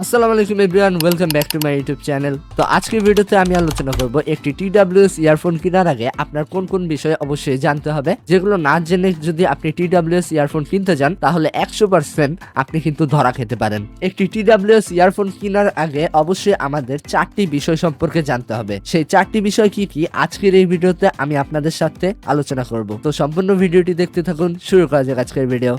আসসালামু আলাইকুম everyone welcome back to my YouTube channel তো আজকের ভিডিওতে আমি আলোচনা করব একটি টিডাব্লিউএস ইয়ারফোন কেনার আগে আপনার কোন কোন বিষয় অবশ্যই জানতে হবে, যেগুলো না জেনে যদি আপনি টিডাব্লিউএস ইয়ারফোন কিনতে যান, তাহলে একশো পার্সেন্ট আপনি কিন্তু ধরা খেতে পারেন। একটি টিডাব্লিউএস ইয়ারফোন কেনার আগে অবশ্যই আমাদের চারটি বিষয় সম্পর্কে জানতে হবে। সেই চারটি বিষয় কি কি, আজকের এই ভিডিওতে আমি আপনাদের সাথে আলোচনা করব। তো সম্পূর্ণ ভিডিওটি দেখতে থাকুন, শুরু করা যাক আজকের ভিডিও।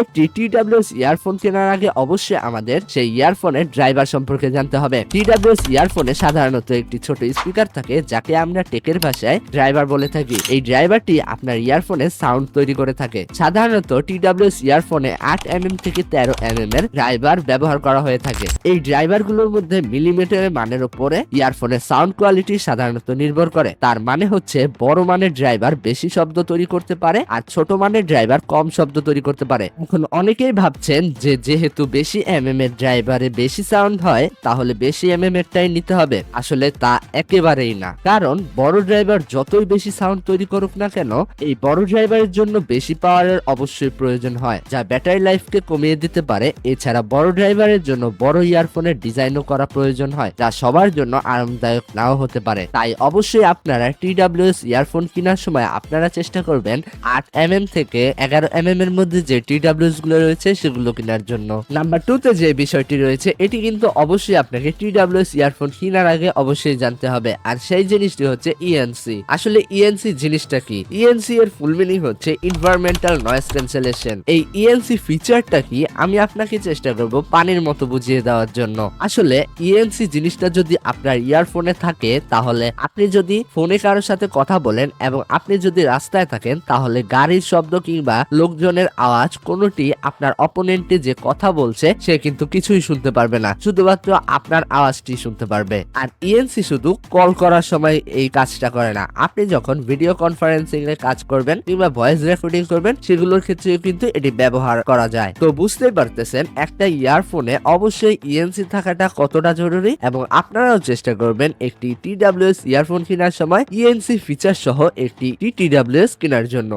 একটি টিডাব্লিউএস ইয়ারফোন কেনার আগে অবশ্যই আমাদের সেই ইয়ারফোনের ড্রাইভার সম্পর্কে জানতে হবে। টিডাব্লিউএস ইয়ারফোনে সাধারণত একটি ছোট স্পিকার থাকে, যাকে আমরা টেকের ভাষায় ড্রাইভার বলে থাকি। এই ড্রাইভারটি আপনার ইয়ারফোনে সাউন্ড তৈরি করে থাকে। সাধারণত টিডাব্লিউএস ইয়ারফোনে আট এমএম থেকে তেরো এমএম এর ড্রাইভার ব্যবহার করা হয়ে থাকে। এই ড্রাইভারগুলোর মধ্যে মিলিমিটারের মানের উপরে ইয়ারফোনের সাউন্ড কোয়ালিটি সাধারণত নির্ভর করে। তার মানে হচ্ছে বড় মানের ড্রাইভার বেশি শব্দ তৈরি করতে পারে আর ছোট মানের ড্রাইভার কম শব্দ তৈরি করতে পারে। এখন অনেকেই ভাবছেন যে যেহেতু বেশি এমএম এর ড্রাইভারে বেশি সাউন্ড হয়, তাহলে বেশি এমএম এরটাই নিতে হবে। আসলে তা একেবারেই না। কারণ বড় ড্রাইভার যতই বেশি সাউন্ড তৈরি করুক না কেন, এই বড় ড্রাইভারের জন্য বেশি পাওয়ারের অবশ্যই প্রয়োজন হয়, যা ব্যাটারি লাইফকে কমিয়ে দিতে পারে। এছাড়া বড় ড্রাইভারের জন্য বড় ইয়ারফোনের ডিজাইনও করা প্রয়োজন হয়, যা সবার জন্য আরামদায়ক নাও হতে পারে। তাই অবশ্যই আপনারা টি টিডাব্লিউএস ইয়ারফোন কেনার সময় আপনারা চেষ্টা করবেন আট এমএম থেকে এগারো এমএম এর মধ্যে যে টিডাব্লিউএস গুলো রয়েছে, সেগুলো কেনার জন্য। নাম্বার তে যে বিষয়টি রয়েছে, এটি কিন্তু অবশ্যই আপনাকে টিডাব্লিউএস ইয়ারফোন কেনার আগে অবশ্যই জানতে হবে। আর সেই জিনিসটি হচ্ছে ইএনসি আসলে ইএনসি জিনিসটা কি? ইএনসি এর ফুল মিনিং হচ্ছে ইনভারমেন্টাল নয়েজ ক্যান্সেলেশন এই ইএনসি ফিচারটা কি? আমি আপনাকে চেষ্টা করব পানির মতো বুঝিয়ে দেওয়ার জন্য। আসলে ইএনসি জিনিসটা যদি আপনার ইয়ারফোনে থাকে, তাহলে আপনি যদি ফোনে কারোর সাথে কথা বলেন এবং আপনি যদি রাস্তায় থাকেন, তাহলে গাড়ির শব্দ কিংবা লোকজনের আওয়াজ কোনোটি আপনার অপোনেন্টে যে কথা বলছে, সে কিন্তু কিছুই শুনতে পারবে না। শুধুমাত্র আপনার আওয়াজটি শুনতে পারবে। আর ইএনসি শুধু কল করার সময় এই কাজটা করে না। আপনি যখন ভিডিও কনফারেন্সিং এ কাজ করবেন কিংবা ভয়েস রেকর্ডিং করবেন, সেগুলোর ক্ষেত্রে কিন্তু এটি ব্যবহার করা যায়। তো বুঝতেই পারতেছেন, একটা ইয়ারফোনে অবশ্যই ইএনসি থাকাটা কতটা জরুরি এবং আপনারাও চেষ্টা করবেন একটি টিডাব্লিউএস ইয়ারফোন কেনার সময় ইএনসি ফিচার সহ একটি টিডাব্লিউএস কেনার জন্য।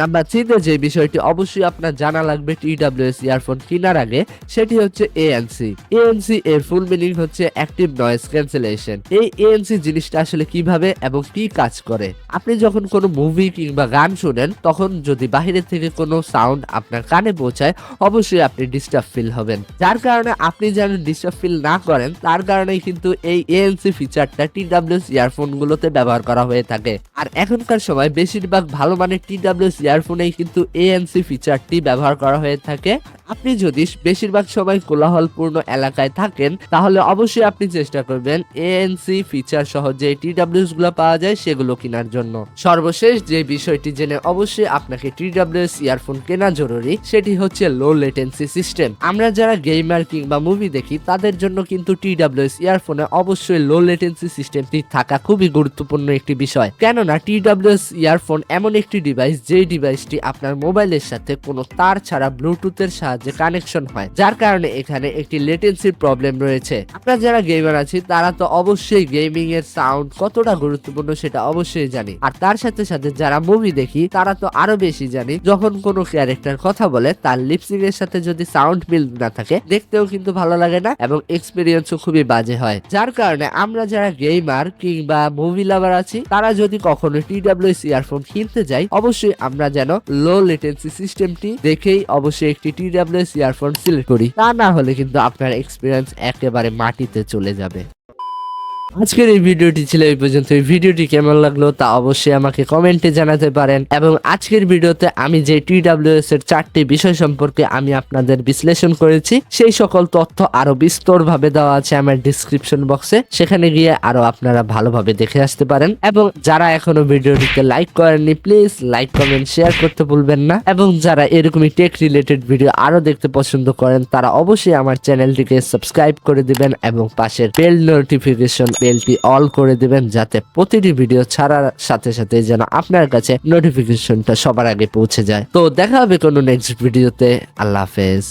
নাম্বার থ্রিতে যে বিষয়টি অবশ্যই আপনার জানা লাগবে টিডাব্লিউএস ইয়ারফোন কেনার আগে, সেটি হচ্ছে এএনসি এএনসি এর ফুল মিনিং হচ্ছে অ্যাক্টিভ নয়েজ ক্যান্সেলেশন এই এএনসি জিনিসটা আসলে কীভাবে এবং কি কাজ করে? আপনি যখন কোনো মুভি কিংবা গান শুনেন, তখন যদি বাহিরে থেকে কোনো সাউন্ড আপনার কানে পৌঁছায়, অবশ্যই আপনি ডিস্টার্ব ফিল হবেন। যার কারণে আপনি যেন ডিস্টার্ব ফিল না করেন, তার কারণেই কিন্তু এই এএনসি ফিচারটা টিডাব্লিউএস ইয়ারফোন গুলোতে ব্যবহার করা হয়ে থাকে। আর এখনকার সময় বেশিরভাগ ভালো মানের টিডাব্লিউএস ইয়ারফোনেই কিন্তু এএনসি ফিচারটি ব্যবহার করা হয়ে থাকে। আপনি যদি বেশিরভাগ সময় কোলাহলপূর্ণ এলাকায় থাকেন, তাহলে অবশ্যই আপনি চেষ্টা করবেন এএনসি ফিচার সহ যে টিডাব্লিউএসগুলো পাওয়া যায়, সেগুলো কেনার জন্য। সর্বশেষ যে বিষয়টি জেনে অবশ্যই আপনাকে টিডাব্লিউএস ইয়ারফোন কেনা জরুরি, সেটি হচ্ছে লো লেটেন্সি সিস্টেম আমরা যারা গেমার কিংবা মুভি দেখি, তাদের জন্য কিন্তু টিডাব্লিউএস ইয়ারফোনে অবশ্যই লো লেটেন্সি সিস্টেমটি থাকা খুবই গুরুত্বপূর্ণ একটি বিষয়। কেননা টিডাব্লিউএস ইয়ারফোন এমন একটি ডিভাইস যেই ডিভাইসটি আপনার মোবাইলের সাথে কোনো তার ছাড়া ব্লুটুথের সাহায্যে কানেকশন হয়, যার কারণে এখানে একটি লেটেন্সির প্রবলেম রয়েছে। আপনারা যারা গেমার আছে, তারা তো অবশ্যই গেমিং এর সাউন্ড কতটা গুরুত্বপূর্ণ সেটা অবশ্যই জানি। আর তার সাথে সাথে যারা মুভি দেখি, তারা তো আরও বেশি জানি, যখন কোনো ক্যারেক্টার কথা বলে, তার লিপসিং এর সাথে যদি সাউন্ড মিল না থাকে, দেখতেও কিন্তু ভালো লাগে না এবং এক্সপিরিয়েন্সও খুবই বাজে হয়। যার কারণে আমরা যারা গেমার কিংবা মুভি লাভার আছি, তারা যদি কখনো টিডাব্লিউএস ইয়ারফোন কিনতে যাই, অবশ্যই আমরা যেন লো লেটেন্সি সিস্টেমটি দেখেই অবশ্যই একটি T W TWS earphone select করি। তা না হলে কিন্তু আপনার এক্সপিরিয়েন্স একেবারে মাটিতে চলে যাবে। আজকের এই ভিডিওটি ছিল এই পর্যন্ত। এই ভিডিওটি কেমন লাগল তা অবশ্যই আমাকে কমেন্টে জানাতে পারেন। এবং আজকের ভিডিওতে আমি যে টিডাব্লিউএস এর চারটি বিষয় সম্পর্কে আমি আপনাদের বিশ্লেষণ করেছি, সেই সকল তথ্য আরও বিস্তরভাবে দেওয়া আছে আমার ডিসক্রিপশন বক্সে সেখানে গিয়ে আরও আপনারা ভালোভাবে দেখে আসতে পারেন। এবং যারা এখনও ভিডিওটিকে লাইক করেননি প্লিজ লাইক কমেন্ট শেয়ার করতে ভুলবেন না। এবং যারা এরকমই টেক রিলেটেড ভিডিও আরও দেখতে পছন্দ করেন, তারা অবশ্যই আমার চ্যানেলটিকে সাবস্ক্রাইব করে দিবেন এবং পাশের বেল নোটিফিকেশন বেলটি অল করে দেবেন যাতে প্রতিটি ভিডিও ছাড়ার সাথে সাথে যেন আপনার কাছে নোটিফিকেশনটা সবার আগে পৌঁছে যায়। তো দেখা হবে কোনো নেক্সট ভিডিওতে আল্লাহ হাফেজ।